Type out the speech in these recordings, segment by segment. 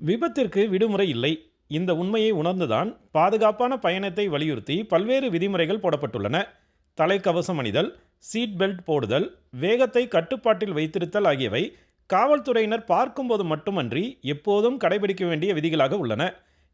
விபத்திற்கு விடுமுறை இல்லை. இந்த உண்மையை உணர்ந்துதான் பாதுகாப்பான பயணத்தை வலியுறுத்தி பல்வேறு விதிமுறைகள் போடப்பட்டுள்ளன. தலைக்கவசம் அணிதல் சீட் பெல்ட் போடுதல் வேகத்தை கட்டுப்பாட்டில் வைத்திருத்தல் ஆகியவை காவல்துறையினர் பார்க்கும்போது மட்டுமன்றி எப்போதும் கடைபிடிக்க வேண்டிய விதிகளாக உள்ளன.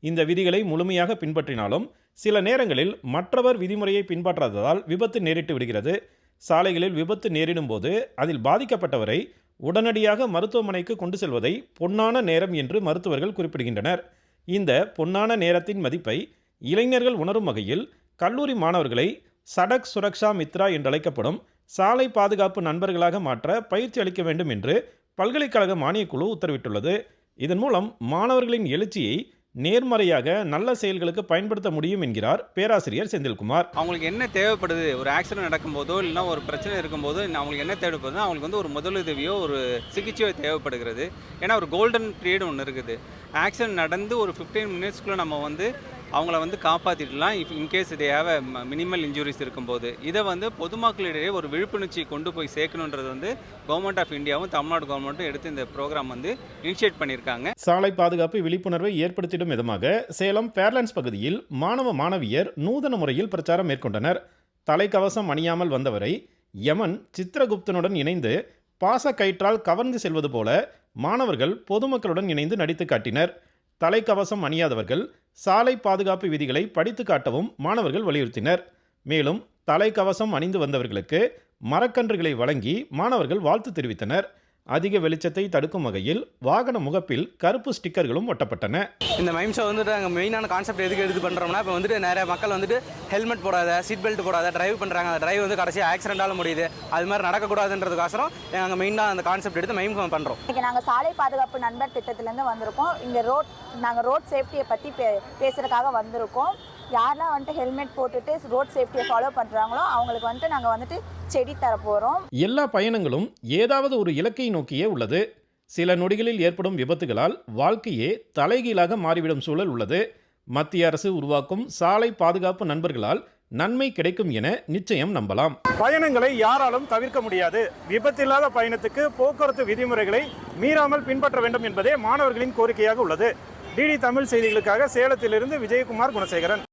இந்த விதிகளை முழுமையாக பின்பற்றினாலும் சில நேரங்களில் மற்றவர் விதிமுறையை பின்பற்றாததால் விபத்து நேரிட்டு விடுகிறது. சாலைகளில் விபத்து நேரிடும் போது அதில் பாதிக்கப்பட்டவரை உடனடியாக மருத்துவமனைக்கு கொண்டு செல்வதை பொன்னான நேரம் என்று மருத்துவர்கள் குறிப்பிடுகின்றனர். இந்த பொன்னான நேரத்தின் மதிப்பை இளைஞர்கள் உணரும் வகையில் கல்லூரி மாணவர்களை சடக் சுரக்ஷா மித்ரா என்றழைக்கப்படும் சாலை பாதுகாப்பு நண்பர்களாக மாற்ற பயிற்சி அளிக்க வேண்டும் என்று பல்கலைக்கழக மானியக்குழு உத்தரவிட்டுள்ளது. இதன் மூலம் மாணவர்களின் எழுச்சியை நேர்மறையாக நல்ல செயல்களுக்கு பயன்படுத்த முடியும் என்கிறார் பேராசிரியர் செந்தில்குமார். அவங்களுக்கு என்ன தேவைப்படுது? ஒரு ஆக்சிடென்ட் நடக்கும்போதோ இல்லைனா ஒரு பிரச்சனை இருக்கும்போது அவங்களுக்கு என்ன தேவைப்படுது அவங்களுக்கு வந்து ஒரு முதலுதவியோ ஒரு சிகிச்சையோ தேவைப்படுகிறது. ஏன்னா ஒரு கோல்டன் பீரியட் ஒன்று இருக்குது. ஆக்சிடென்ட் நடந்து ஒரு ஃபிஃப்டீன் மினிட்ஸ்க்குள்ளே நம்ம வந்து அவங்கள வந்து காப்பாற்றிடலாம் இஃப் இன்கேஸ் இதே ஹேவ் மினிமல் இன்ஜுரிஸ் இருக்கும்போது இதை வந்து பொதுமக்களிடையே ஒரு விழிப்புணர்ச்சி கொண்டு போய் சேர்க்கணுன்றது வந்து கவர்மெண்ட் ஆஃப் இந்தியாவும் தமிழ்நாடு கவர்மெண்ட்டும் எடுத்து இந்த ப்ரோக்ராம் வந்து இனிஷியேட் பண்ணியிருக்காங்க. சாலை பாதுகாப்பு விழிப்புணர்வை ஏற்படுத்திடும் விதமாக சேலம் பேர்லன்ஸ் பகுதியில் மாணவ மாணவியர் நூதன முறையில் பிரச்சாரம் மேற்கொண்டனர். தலைக்கவசம் அணியாமல் வந்தவரை யமன் சித்திரகுப்தனுடன் இணைந்து பாச கயிற்றால் கவர்ந்து செல்வது போல மாணவர்கள் பொதுமக்களுடன் இணைந்து நடித்து காட்டினர். தலைக்கவசம் அணியாதவர்கள் சாலை பாதுகாப்பு விதிகளை படித்து காட்டவும் மாணவர்கள் வலியுறுத்தினர். மேலும் தலைக்கவசம் அணிந்து வந்தவர்களுக்கு மரக்கன்றுகளை வழங்கி மாணவர்கள் வாழ்த்து தெரிவித்தனர். அதிக வெளிச்சத்தை தடுக்கும் வகையில் வாகன முகப்பில் கருப்பு ஸ்டிக்கர்களும் ஒட்டப்பட்டன. இந்த மைம் ஷோ வந்துட்டு நாங்கள் மெயினான கான்செப்ட் எதுக்கு எடுத்து பண்ணுறோம்னா இப்போ வந்துட்டு நிறைய மக்கள் வந்துட்டு ஹெல்மெட் போடாத சீட் பெல்ட் போடாத டிரைவ் பண்ணுறாங்க அந்த டிரைவ் வந்து கடைசியாக ஆக்சிடென்ட்டால முடியுது. அது மாதிரி நடக்கக்கூடாதுன்றதுக்கோசரம் நாங்கள் மெயினாக அந்த கான்செப்ட் எடுத்து மைம் பண்ணுறோம் இன்னைக்கு நாங்கள் சாலை பாதுகாப்பு நண்பர் திட்டத்திலேருந்து வந்திருக்கோம். இங்கே ரோட் நாங்கள் ரோட் சேஃப்டியை பற்றி பே பேசுகிறதுக்காக வந்திருக்கோம். யாரெல்லாம் வந்துட்டு ஹெல்மெட் போட்டுட்டு ரோட் சேஃப்டியை ஃபாலோ பண்ணுறாங்களோ அவங்களுக்கு வந்துட்டு நாங்கள் வந்துட்டு செடி தர போகிறோம் எல்லா பயணங்களும் ஏதாவது ஒரு இலக்கை நோக்கியே உள்ளது. சில நொடிகளில் ஏற்படும் விபத்துகளால் வாழ்க்கையே தலைகீழாக மாறிவிடும் சூழல் உள்ளது. மத்திய அரசு உருவாக்கும் சாலை பாதுகாப்பு நண்பர்களால் நன்மை கிடைக்கும் என நிச்சயம் நம்பலாம். பயணங்களை யாராலும் தவிர்க்க முடியாது. விபத்தில்லாத பயணத்துக்கு போக்குவரத்து விதிமுறைகளை மீறாமல் பின்பற்ற வேண்டும் என்பதே மாணவர்களின் கோரிக்கையாக உள்ளது. டிடி தமிழ் செய்திகளுக்காக சேலத்திலிருந்து விஜயகுமார் குணசேகரன்.